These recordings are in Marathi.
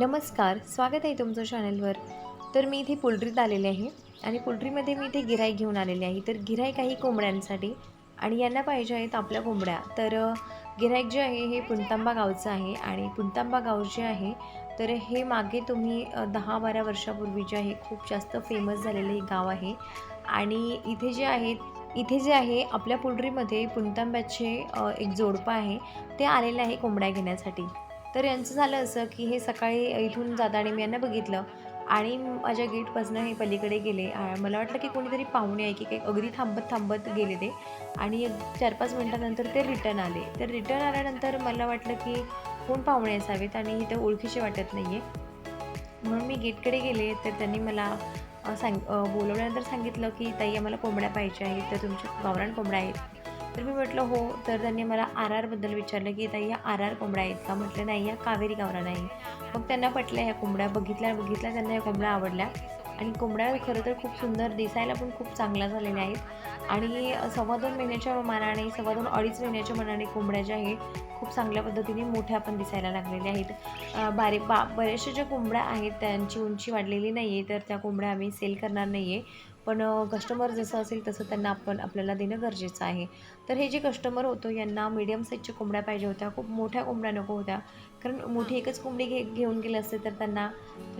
नमस्कार स्वागत आहे तुमचं चॅनलवर तर मी इथे पोल्ट्रीत आलेले आहे आणि पोल्ट्रीमध्ये मी इथे गिराई घेऊन आलेले आहे. तर गिराई आहे कोंबड्यांसाठी आणि यांना पाहिजे आहेत आपल्या कोंबड्या. तर अ, गिराईक जे आहे हे पुणतांबा गावचं आहे आणि पुणतांबा गाव जे आहे तर हे मागे तुम्ही दहा बारा वर्षापूर्वी जे आहे खूप जास्त फेमस झालेलं हे गाव आहे. आणि इथे जे आहेत इथे जे आहे आपल्या पोल्ट्रीमध्ये पुणतांब्याचे एक जोडपं आहे. ते आलेलं आहे कोंबड्या घेण्यासाठी. तर यांचं झालं असं की हे सकाळी इथून जाताना मी यांना बघितलं आणि माझ्या गेटपासून हे पलीकडे गेले. आ- मला वाटलं की कोणीतरी पाहुणे आहे की काही अगदी थांबत थांबत गेले ते. आणि चार पाच मिनटानंतर ते रिटर्न आले. तर रिटर्न आल्यानंतर मला वाटलं की कोण पाहुणे असावेत आणि इथे ओळखीचे वाटत नाही आहे म्हणून मी गेटकडे गेले. तर त्यांनी मला सांग बोलवल्यानंतर सांगितलं की ताई आम्हाला कोंबड्या पाहिजे आहेत. तर तुमच्या गावरान कोंबड्या आहेत. तर मी म्हटलं हो. तर त्यांनी मला आर आरबद्दल विचारलं की ताई या आर आर कोंबड्या आहेत का? म्हटलं नाही या कावेरी गावरा आहे मग त्यांना पटल्या ह्या कोंबड्या बघितल्या बघितल्या त्यांना या कोंबड्या आवडल्या. आणि कोंबड्या खरं तर खूप सुंदर दिसायला पण खूप चांगल्या झालेल्या आहेत. आणि सव्वा दोन महिन्याच्या मानाने सव्वा दोन अडीच महिन्याच्या मानाने कोंबड्या ज्या आहेत खूप चांगल्या पद्धतीने मोठ्या पण दिसायला लागलेल्या आहेत. बारे बारीक बा बऱ्याचशा ज्या कोंबड्या आहेत त्यांची उंची वाढलेली नाही आहे तर त्या कोंबड्या आम्ही सेल करणार नाही आहे पण कस्टमर जसं असेल तसं त्यांना आपण आपल्याला देणं गरजेचं आहे. तर हे जे कस्टमर होतं यांना मीडियम साईजच्या कोंबड्या पाहिजे होत्या. खूप मोठ्या कोंबड्या नको होत्या. कारण मोठी एकच कोंबडी घे घेऊन गेली असते तर त्यांना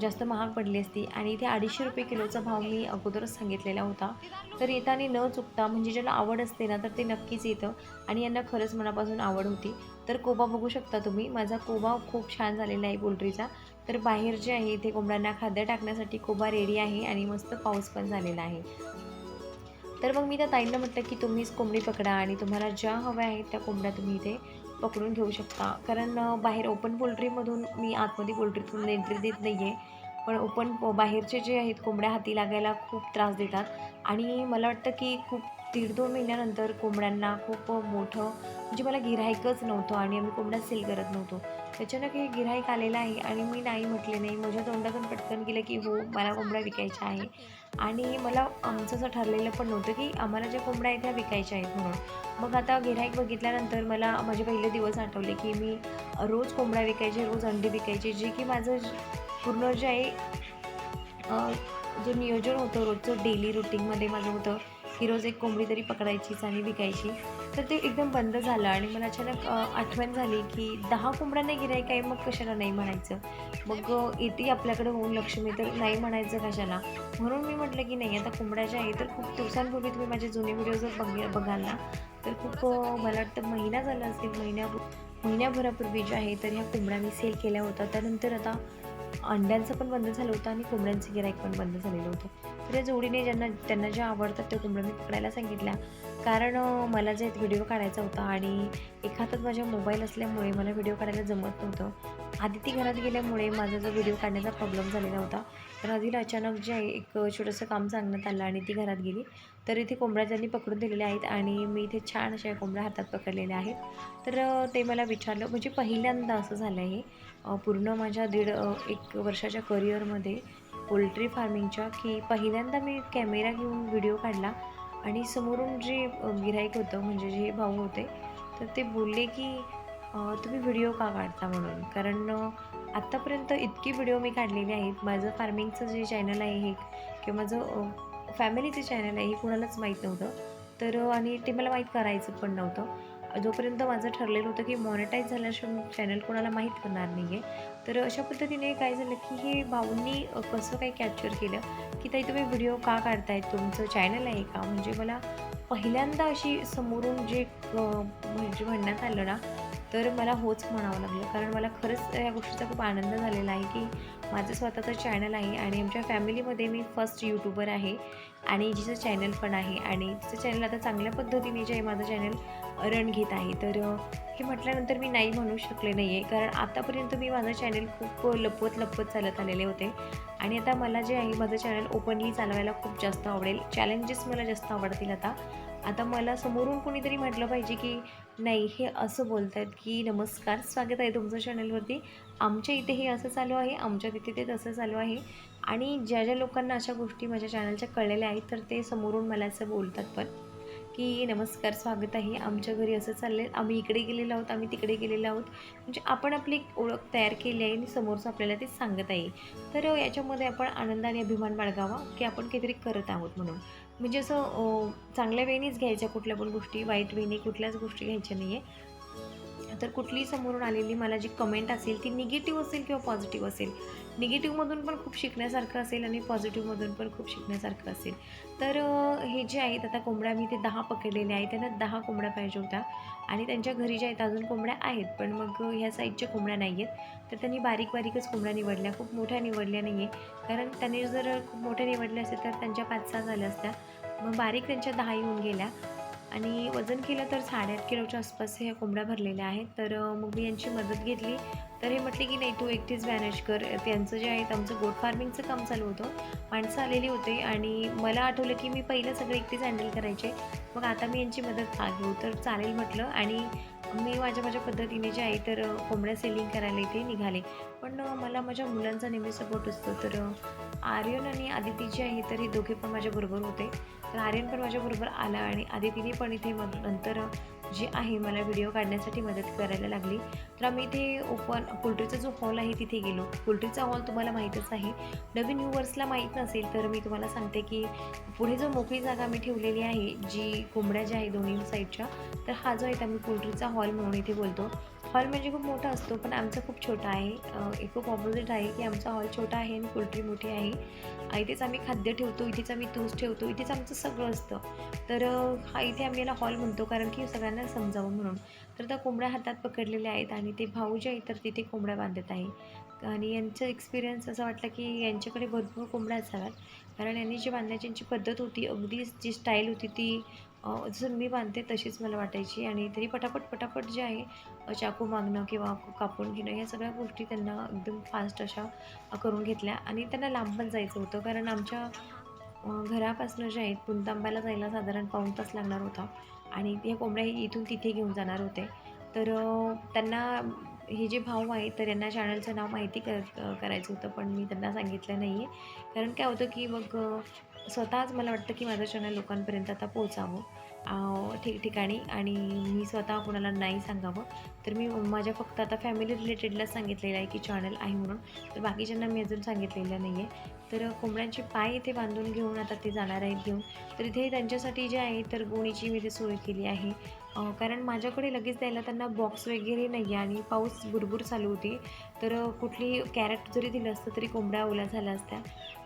जास्त महाग पडली असती. आणि इथे अडीचशे रुपये किलोचा भाव मी अगोदरच सांगितलेला होता. तर येताना न चुकता म्हणजे ज्याला आवड असते ना तर ते नक्कीच येतं. आणि यांना खरंच मनापासून आवड होती. तर कोबा बघू शकता तुम्ही. माझा कोबा खूप छान झालेला आहे पोल्ट्रीचा. तर बाहेर जे आहे इथे कोंबड्यांना खाद्य टाकण्यासाठी कोबा रेडी आहे आणि मस्त पाऊस पण झालेला आहे. तर मग मी त्या ताईंना म्हटलं की तुम्हीच कोंबडी पकडा आणि तुम्हाला ज्या हव्या आहेत त्या कोंबड्या तुम्ही इथे पकडून घेऊ शकता. कारण बाहेर ओपन पोल्ट्रीमधून मी आतमध्ये पोल्ट्रीतून एंट्री देत नाही आहे पण ओपन बाहेरचे जे आहेत कोंबड्या हाती लागायला खूप त्रास देतात. आणि मला वाटतं की खूप दीड दोन महिन्यानंतर कोंबड्यांना खूप मोठं म्हणजे मला गिऱ्हाईकच नव्हतं आणि आम्ही कोंबड्या सेल करत नव्हतो. त्याच्यानं काही गिऱ्हाईक आलेलं आहे आणि मी नाही म्हटले नाही. माझ्या तोंडातून पटकन गेलं की हो मला कोंबड्या विकायच्या आहे. आणि मला आमचं असं ठरलेलं पण नव्हतं की आम्हाला ज्या कोंबड्या आहेत त्या विकायच्या आहेत म्हणून. मग आता गिऱ्हाईक बघितल्यानंतर मला माझे पहिले दिवस आठवले की मी रोज कोंबड्या विकायचे रोज अंडी विकायचे जे की माझं पूर्ण जे आहे जे नियोजन होतं रोजचं डेली रुटीनमध्ये माझं होतं की रोज एक कोंबडी तरी पकडायचीच आणि विकायची. तर ते एकदम बंद झालं आणि मला अचानक आठवण झाली की दहा कोंबड्यांना गिराय आहे मग कशाला नाही म्हणायचं? मग येते आपल्याकडे होऊन लक्ष्मी तर नाही म्हणायचं कशाला? म्हणून मी म्हटलं की नाही आता कोंबड्या ज्या आहे तर खूप दिवसांपूर्वी तुम्ही माझे जुने व्हिडिओ जर बघ बघाल ना तर खूप मला वाटतं महिना झाला असेल महिन्या महिन्याभरापूर्वी जे आहे तर ह्या कोंबड्या मी सेल केल्या होत्या. त्यानंतर आता अंड्यांचं पण बंद झालं होतं आणि कोंबड्यांचं गिराईक पण बंद झालेलं होतं. तर जोडीने ज्यांना त्यांना ज्या आवडतात त्या कोंबड्या मी पकडायला सांगितल्या. कारण मला जे व्हिडिओ काढायचा होता आणि एक हातात माझ्या मोबाईल असल्यामुळे मला व्हिडिओ काढायला जमत नव्हतं. आधी ती घरात गेल्यामुळे माझा जो व्हिडिओ काढण्याचा प्रॉब्लेम झालेला होता. तर आधीला अचानक जे आहे एक छोटंसं काम सांगण्यात आलं आणि ती घरात गेली. तर इथे कोंबड्या त्यांनी पकडून दिलेल्या आहेत आणि मी इथे छान अशा कोंबड्या हातात पकडलेल्या आहेत. तर ते मला विचारलं म्हणजे पहिल्यांदा असं झालं आहे पूर्ण माझ्या दीड एक वर्षाच्या करिअरमध्ये पोल्ट्री फार्मिंगच्या की पहिल्यांदा मी कॅमेरा घेऊन व्हिडिओ काढला आणि समोरून जे गिराईक गिऱ्हाईक होतं म्हणजे जे भाऊ होते तर ते बोलले की तुम्ही व्हिडिओ का काढता म्हणून? कारण आत्तापर्यंत इतकी व्हिडिओ मी काढलेले आहेत. माझं फार्मिंगचं जे चॅनल आहे हे किंवा माझं फॅमिलीचं चॅनल आहे हे कोणालाच माहीत नव्हतं. तर आणि ते मला माहीत करायचं पण नव्हतं. जोपर्यंत माझं ठरलेलं होतं की मॉनिटाईज झाल्याशिवाय चॅनल कोणाला माहीत होणार नाही आहे तर अशा पद्धतीने काय झालं की हे भाऊंनी कसं काय कॅप्चर केलं? की ताई तुम्ही व्हिडिओ का काढतायत? तुमचं चॅनल आहे का? म्हणजे मला पहिल्यांदा अशी समोरून जे म्हणजे म्हणण्यात आलं ना तर मला होच म्हणावं लागलं. कारण मला खरंच या गोष्टीचा खूप आनंद झालेला आहे की माझं स्वतःचं चॅनल आहे आणि आमच्या फॅमिलीमध्ये मी फर्स्ट यूट्यूबर आहे आणि जिचं चॅनल पण आहे. आणि तिचं चॅनल आता चांगल्या पद्धतीने जे आहे माझं चॅनल रण घेत आहे. तर हे म्हटल्यानंतर मी नाही म्हणू शकले नाही आहे कारण आतापर्यंत मी माझं चॅनल खूप लपवत लपवत चालत आलेले होते. आणि आता मला जे आहे माझं चॅनल ओपनली चालवायला खूप जास्त आवडेल. चॅलेंजेस मला जास्त आवडतील आता. आता मला समोरून कोणीतरी म्हटलं पाहिजे की नाही हे असं बोलत आहेत की नमस्कार स्वागत आहे तुमचं चॅनलवरती आमच्या इथे हे असं चालू आहे आमच्या तिथे ते तसं चालू आहे. आणि ज्या ज्या लोकांना अशा गोष्टी माझ्या चॅनलच्या कळलेल्या आहेत तर ते समोरून मला असं बोलतात पण. की नमस्कार स्वागत आहे. आमच्या घरी असं चाललं आहे आम्ही इकडे गेलेलो आहोत आम्ही तिकडे गेलेलो आहोत. म्हणजे आपण आपली एक ओळख तयार केली आहे आणि समोरचं आपल्याला ते सांगत आहे. तर याच्यामध्ये आपण आनंद आणि अभिमान बाळगावा की आपण काहीतरी करत आहोत म्हणून. म्हणजे असं चांगल्या वेळीनेच घ्यायच्या कुठल्या पण गोष्टी वाईट वेळी कुठल्याच गोष्टी घ्यायच्या नाही आहे तर कुठलीही समोरून आलेली मला जी कमेंट असेल ती निगेटिव्ह असेल किंवा पॉझिटिव्ह असेल निगेटिव्हमधून पण खूप शिकण्यासारखं असेल आणि पॉझिटिव्हमधून पण खूप शिकण्यासारखं असेल. तर हे जे आहेत आता कोंबड्या मी ते दहा पकडलेल्या आहेत. त्यांना दहा कोंबड्या पाहिजे होत्या. आणि त्यांच्या घरी ज्या आहेत अजून कोंबड्या आहेत. पण मग ह्या साईजच्या कोंबड्या नाही आहेत तर त्यांनी बारीक बारीकच कोंबड्या निवडल्या. खूप मोठ्या निवडल्या नाही आहे कारण त्यांनी जर खूप मोठ्या निवडल्या असेल तर त्यांच्या पाच सहा झाल्या असत्या. मग बारीक त्यांच्या दहा येऊन गेल्या. आणि वजन केलं तर साडेआठ किलोच्या आसपास ह्या कोंबड्या भरलेल्या आहेत. तर मग मी यांची मदत घेतली. तर हे म्हटले की नाही तू एकटीच मॅनेज कर. त्यांचं जे आहे आमचं गोट फार्मिंगचं काम चालू होतं. माणसं आलेली होते आणि मला आठवलं की मी पहिलं सगळं एकटीच हँडल करायचे. मग आता मी यांची मदत का घेऊ तर चालेल म्हटलं आणि मी माझ्या माझ्या पद्धतीने जे आहे तर कोंबड्या सेलिंग करायला इथे निघाले. पण मला माझ्या मुलांचा नेहमी सपोर्ट असतो. तर आर्यन आणि आदिती जे आहे तर हे दोघे पण माझ्याबरोबर होते. तर आर्यन पण माझ्याबरोबर आला आणि आदितीने पण इथे मग नंतर जे आहे मला व्हिडिओ काढण्यासाठी मदत करायला लागली. तर आम्ही इथे ओपन पोल्ट्रीचा जो हॉल आहे तिथे गेलो. पोल्ट्रीचा हॉल तुम्हाला माहीतच आहे. नवीन व्ह्यूवर्सला माहीत नसेल तर मी तुम्हाला सांगते की पुढे जो मोकळी जागा मी ठेवलेली आहे जी कोंबड्या ज्या आहे दोन्ही साईडच्या तर हा जो आहे आम्ही पोल्ट्रीचा हॉल म्हणून इथे बोलतो. हॉल म्हणजे खूप मोठा असतो पण आमचा खूप छोटा आहे. एक खूप ऑपोजिट आहे की आमचा हॉल छोटा आहे आणि पोल्ट्री मोठी आहे. इथेच आम्ही खाद्य ठेवतो इथेच आम्ही तूस ठेवतो इथेच आमचं सगळं असतं. तर हा इथे आम्ही याला हॉल म्हणतो कारण की सगळ्यांना समजावं म्हणून. तर त्या कोंबड्या हातात पकडलेल्या आहेत आणि ते भाऊ जे आहेत तर तिथे कोंबड्या बांधत आहे. आणि यांचं एक्सपिरियन्स असं वाटलं की यांच्याकडे भरपूर कोंबड्या असाव्यात. कारण यांनी जी बांधण्याची पद्धत होती अगदी जी स्टाईल होती ती जसं मी बांधते तशीच मला वाटायची आणि तरी पटापट पटापट जे आहे चाकू मागणं किंवा कापून घेणं या सगळ्या गोष्टी त्यांना एकदम फास्ट अशा करून घेतल्या आणि त्यांना लांब पण जायचं होतं. कारण आमच्या घरापासून जे आहेत पुणतांब्याला जायला साधारण पाऊण तास लागणार होता आणि या कोंबड्या इथून तिथे घेऊन जाणार होते. तर त्यांना हे जे भाऊ आहेत तर यांना चॅनलचं नाव माहिती कर करायचं होतं पण मी त्यांना सांगितलं नाही आहे कारण काय होतं की मग स्वतःच मला वाटतं की माझं चॅनल लोकांपर्यंत आता पोचावं ठिकठिकाणी आणि मी स्वतः कोणाला नाही सांगावं. तर मी माझ्या फक्त आता फॅमिली रिलेटेडलाच सांगितलेलं आहे की चॅनल आहे म्हणून. तर बाकीच्यांना मी अजून सांगितलेलं नाही आहे तर कोंबड्यांचे पाय इथे बांधून घेऊन आता ते जाणार आहेत घेऊन. तर इथे त्यांच्यासाठी जे आहे तर गोणीची मी ते सोय केली आहे. कारण माझ्याकडे लगेच द्यायला त्यांना बॉक्स वगैरे नाही आहे आणि पाऊस भुरभूर चालू होती. तर कुठली कॅरेट जरी दिलं असतं तरी कोंबड्या ओल्या झाल्या असत्या.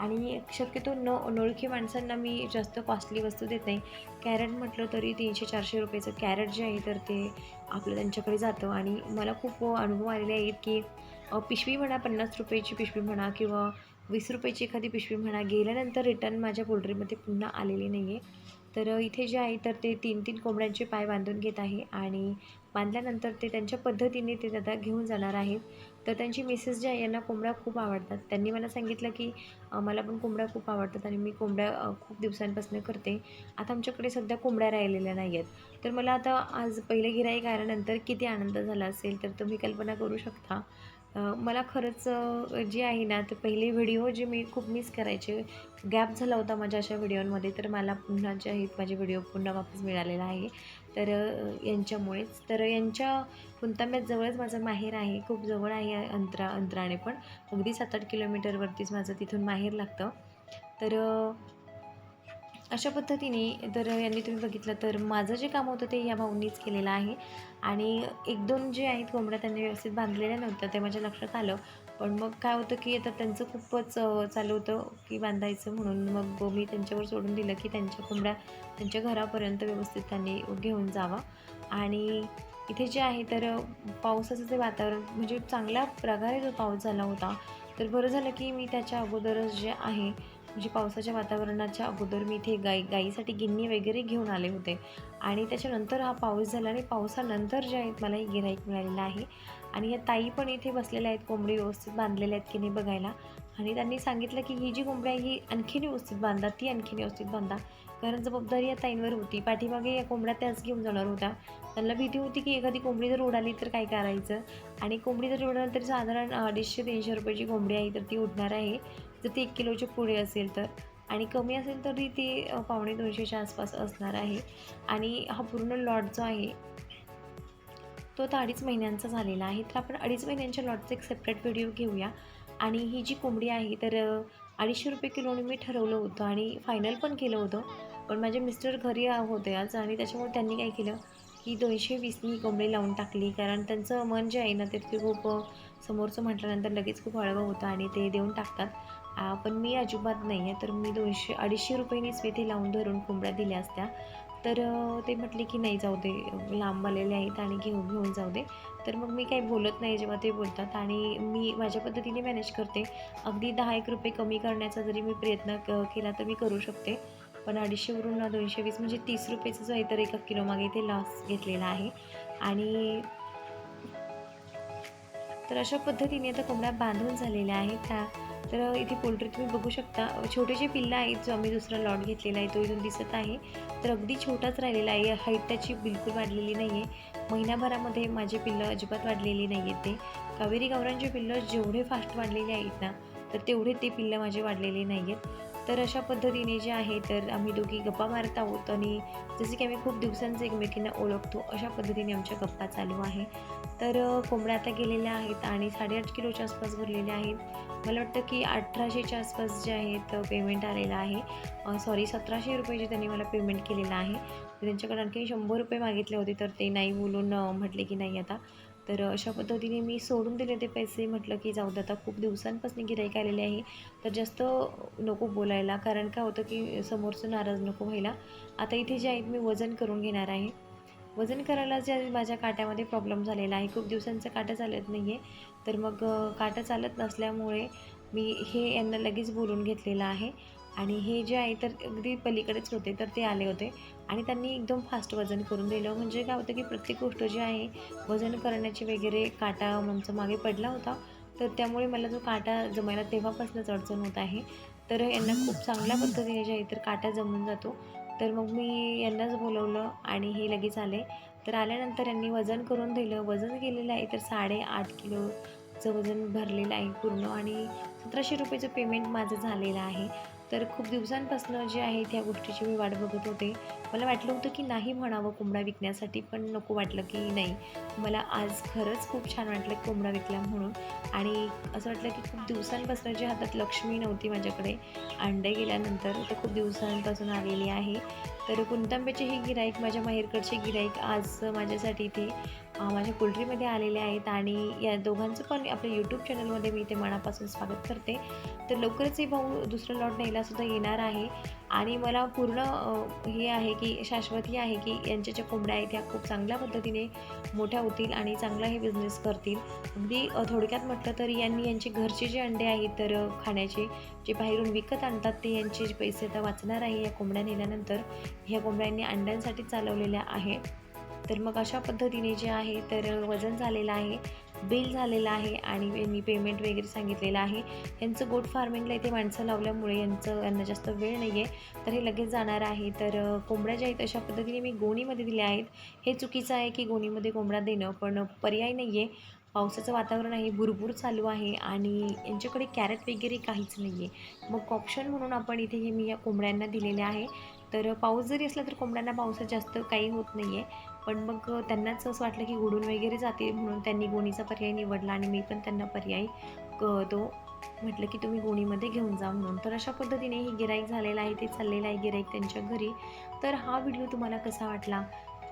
आणि शक्यतो न अनोळखी माणसांना मी जास्त कॉस्टली वस्तू देत नाही. कॅरेट म्हटलं तरी तीनशे चारशे रुपयाचं कॅरेट जे आहे तर ते आपलं त्यांच्याकडे जातं. आणि मला खूप अनुभव आलेले आहेत की पिशवी म्हणा पन्नास रुपयाची पिशवी म्हणा किंवा वीस रुपयाची एखादी पिशवी म्हणा गेल्यानंतर रिटर्न माझ्या पोल्ट्रीमध्ये पुन्हा आलेली नाही आहे तर इथे जे आहे तर ते तीन तीन कोंबड्यांचे पाय बांधून घेत आहे आणि बांधल्यानंतर ते त्यांच्या पद्धतीने ते दादा घेऊन जाणार आहेत. तर त्यांची मिसेस जे आहे यांना कोंबड्या खूप आवडतात. त्यांनी मला सांगितलं की मला पण कोंबड्या खूप आवडतात आणि मी कोंबड्या खूप दिवसांपासून करते. आता आमच्याकडे सध्या कोंबड्या राहिलेल्या नाही आहेत तर मला आता आज पहिले गिराईक आल्यानंतर किती आनंद झाला असेल तर तुम्ही कल्पना करू शकता. मला खरंच जे आहे ना ते पहिले व्हिडिओ जे मी खूप मिस करायचे गॅप झाला होता माझ्या अशा व्हिडिओमध्ये तर मला पुन्हा जे आहेत माझे व्हिडिओ पुन्हा वापस मिळालेला आहे. तर यांच्यामुळेच. तर यांच्या कुंताम्यात जवळच माझं माहेर आहे. खूप जवळ आहे अंतरा अंतराने पण. अगदी सात आठ किलोमीटरवरतीच माझं तिथून माहेर लागतं. तर अशा पद्धतीने तर यांनी तुम्ही बघितलं तर माझं जे काम होतं ते या भाऊंनीच केलेलं आहे. आणि एक दोन जे आहेत कोंबड्या त्यांनी व्यवस्थित बांधलेल्या नव्हत्या ते माझ्या लक्षात आलं. पण मग काय होतं की आता त्यांचं खूपच चालू होतं की बांधायचं म्हणून. मग मी त्यांच्यावर सोडून दिलं की त्यांच्या कोंबड्या त्यांच्या घरापर्यंत व्यवस्थित त्यांनी घेऊन जावा. आणि इथे जे आहे तर पावसाचं ते वातावरण म्हणजे चांगल्या प्रकारे जो पाऊस झाला होता तर बरं झालं की मी त्याच्या अगोदरच जे आहे म्हणजे पावसाच्या वातावरणाच्या अगोदर मी इथे गाई गाईसाठी गिन्नी वगैरे घेऊन आले होते. आणि त्याच्यानंतर हा पाऊस झाला आणि पावसानंतर जे आहेत मला हे गिराईक मिळालेलं आहे. आणि या ताई पण इथे बसलेल्या आहेत कोंबडी व्यवस्थित बांधलेल्या आहेत की नाही बघायला. आणि त्यांनी सांगितलं की ही जी कोंबडी आहे ही आणखीन व्यवस्थित बांधा ती आणखीन व्यवस्थित बांधा. कारण जबाबदारी या ताईंवर होती. पाठीमागे या कोंबड्या त्याच घेऊन जाणार होत्या. त्यांना भीती होती की एखादी कोंबडी जर उडाली तर काय करायचं? आणि कोंबडी जर उडाली तरी साधारण अडीचशे तीनशे रुपयाची कोंबडी आहे तर ती उडणार आहे. जर ती एक किलोच्या पुढे असेल तर. आणि कमी असेल तरी ती पावणे दोनशेच्या आसपास असणार आहे. आणि हा पूर्ण लॉट जो आहे तो आता अडीच महिन्यांचा झालेला आहे. तर आपण अडीच महिन्यांच्या लॉटचा एक सेपरेट व्हिडिओ घेऊया. आणि ही जी कोंबडी आहे तर अडीचशे रुपये किलोने मी ठरवलं होतं आणि फायनल पण केलं होतं. पण माझे मिस्टर घरी होते आज आणि त्याच्यामुळे त्यांनी काय केलं की दोनशे वीसनी कोंबडी लावून टाकली. कारण त्यांचं मन जे आहे ना ते ते खूप समोरचं म्हटल्यानंतर लगेच खूप हळवं होतं आणि ते देऊन टाकतात. पण मी अजिबात नाही आहे तर मी दोनशे अडीचशे रुपयेनीच मी ते लावून धरून कोंबड्या दिल्या असत्या. तर ते म्हटले की नाही जाऊ दे लांब आलेले आहेत आणि घेऊन घेऊन जाऊ दे. तर मग मी काही बोलत नाही जेव्हा ते बोलतात आणि मी माझ्या पद्धतीने मॅनेज करते. अगदी दहा एक रुपये कमी करण्याचा जरी मी प्रयत्न क केला तर मी करू शकते. पण अडीचशेवरून दोनशे वीस म्हणजे तीस रुपयेचं जो आहे तर एका किलो मागे ते लॉस घेतलेला आहे. आणि तर अशा पद्धतीने आता कोंबड्या बांधून झालेल्या आहेत त्या. तर इथे पोल्ट्री तुम्ही बघू शकता. छोटे जे पिल्लं आहेत जो आम्ही दुसरा लॉट घेतलेला आहे तो इथून दिसत आहे. तर अगदी छोटाच राहिलेला आहे. हाईट त्याची बिलकुल वाढलेली नाही आहे महिनाभरामध्ये माझे पिल्लं अजिबात वाढलेली नाही आहेत ते. कावेरी गावरांचे पिल्लं जेवढे फास्ट वाढलेले आहेत ना तर तेवढे ते पिल्लं माझे वाढलेले नाही आहेत तर अशा पद्धतीने जे आहे तर आम्ही दोघी गप्पा मारत आहोत आणि जसे की आम्ही खूप दिवसांचे एकमेकींना ओळखतो अशा पद्धतीने आमच्या गप्पा चालू आहे. तर कोंबड्या आता गेलेल्या आहेत आणि साडेआठ किलोच्या आसपास भरलेल्या आहेत. मला वाटतं की अठराशेच्या आसपास जे आहेत पेमेंट आलेलं आहे. सॉरी सतराशे रुपये जे त्यांनी मला पेमेंट केलेलं आहे. त्यांच्याकडे आणखी शंभर रुपये मागितले होते तर ते नाही बोलून म्हटले की नाही आता. तर अशा पद्धतीने मी सोडून दिले ते पैसे. म्हटलं की जाऊ दे आता खूप दिवसांपासून गिराईक आलेले आहे. तर जास्त नको बोलायला. कारण काय होतं की समोरचं नाराज नको व्हायला. आता इथे जे आहेत मी वजन करून घेणार आहे. वजन करायला जे माझ्या काट्यामध्ये प्रॉब्लेम झालेला आहे. खूप दिवसांचं काटा चालत नाही आहे तर मग काटं काटा चालत नसल्यामुळे मी हे यांना लगेच बोलून घेतलेलं आहे. आणि हे जे आहे तर अगदी पलीकडेच होते तर ते आले होते. आणि त्यांनी एकदम फास्ट वजन करून दिलं. म्हणजे काय होतं की प्रत्येक गोष्ट जी आहे वजन करण्याची वगैरे काटा आमचा मागे पडला होता. तर त्यामुळे मला जो काटा जमायला तेव्हापासूनच अडचण होत आहे. तर यांना खूप चांगल्या पद्धतीने जे आहे तर काटा जमून जातो. तर मग मी यांनाच बोलवलं आणि हे लगेच आले. तर आल्यानंतर यांनी वजन करून दिलं. वजन केलेलं आहे तर साडेआठ किलोचं वजन भरलेलं आहे पूर्ण. आणि सतराशे रुपयेचं पेमेंट माझं झालेलं आहे. तर खूप दिवसांपासून जे आहे त्या गोष्टीची मी वाट बघत होते. मला वाटलं होतं की नाही म्हणावं कोंबडा विकण्यासाठी पण नको वाटलं की नाही. मला आज खरंच खूप छान वाटलं कोंबडा विकला म्हणून. आणि असं वाटलं की खूप दिवसांपासून हातात लक्ष्मी नव्हती माझ्याकडे. अंडे गेल्यानंतर तर खूप दिवसांपासून आलेली आहे. तर कुंतांब्याचे हे गिराईक माझ्या माहेरकडचे गिराईक आज माझ्यासाठी इथे माझ्या पोल्ट्रीमध्ये आलेले आहेत. आणि या दोघांचं पण आपल्या यूट्यूब चॅनलमध्ये मी ते मनापासून स्वागत करते. तर लवकरच हे भाऊ दुसरं लॉट न्यायलासुद्धा येणार आहे. आणि मला पूर्ण हे आहे की शाश्वती आहे की यांच्या ज्या कोंबड्या आहेत त्या खूप चांगल्या पद्धतीने मोठ्या होतील आणि चांगला हे बिझनेस करतील. अगदी थोडक्यात म्हटलं तर यांनी यांचे घरचे जे अंडे आहेत तर खाण्याचे जे बाहेरून विकत आणतात ते यांचे जे पैसे आता वाचणार आहे या कोंबड्या नेल्यानंतर ह्या कोंबड्यांनी अंड्यांसाठी चालवलेल्या आहे. तर मग अशा पद्धतीने जे आहे तर वजन झालेलं आहे. बिल झालेलं आहे आणि यांनी पेमेंट वगैरे सांगितलेलं आहे. यांचं गोट फार्मिंगला इथे माणसं लावल्यामुळे यांचं यांना जास्त वेळ नाही आहे तर हे लगेच जाणार आहे. तर कोंबड्या ज्या आहेत अशा पद्धतीने मी गोणीमध्ये दिल्या आहेत. हे चुकीचं आहे की गोणीमध्ये कोंबडा देणं पण पर्याय नाही आहे पावसाचं वातावरण आहे भुरभूर चालू आहे आणि यांच्याकडे कॅरेट वगैरे काहीच नाही आहे मग ऑप्शन म्हणून आपण इथे हे मी या कोंबड्यांना दिलेले आहे. तर पाऊस जरी असला तर कोंबड्यांना पावसात जास्त काही होत नाही आहे पण मग त्यांनाच असं वाटलं की उडून वगैरे जाते म्हणून त्यांनी गोणीचा पर्याय निवडला आणि मी पण त्यांना पर्याय तो म्हटलं की तुम्ही गोणीमध्ये घेऊन जा म्हणून. तर अशा पद्धतीने हे गिराईक झालेलं आहे ते चाललेलं आहे गिराईक त्यांच्या घरी. तर हा व्हिडिओ तुम्हाला कसा वाटला?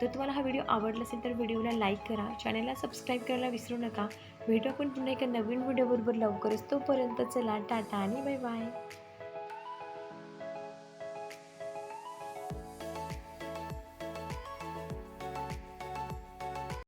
तर तुम्हाला हा व्हिडिओ आवडला असेल तर व्हिडिओला लाईक करा चॅनलला सबस्क्राईब करायला विसरू नका. भेटू आपण पुन्हा एका नवीन व्हिडिओबरोबर लवकरच. तोपर्यंत चला टाटा आणि बाय बाय.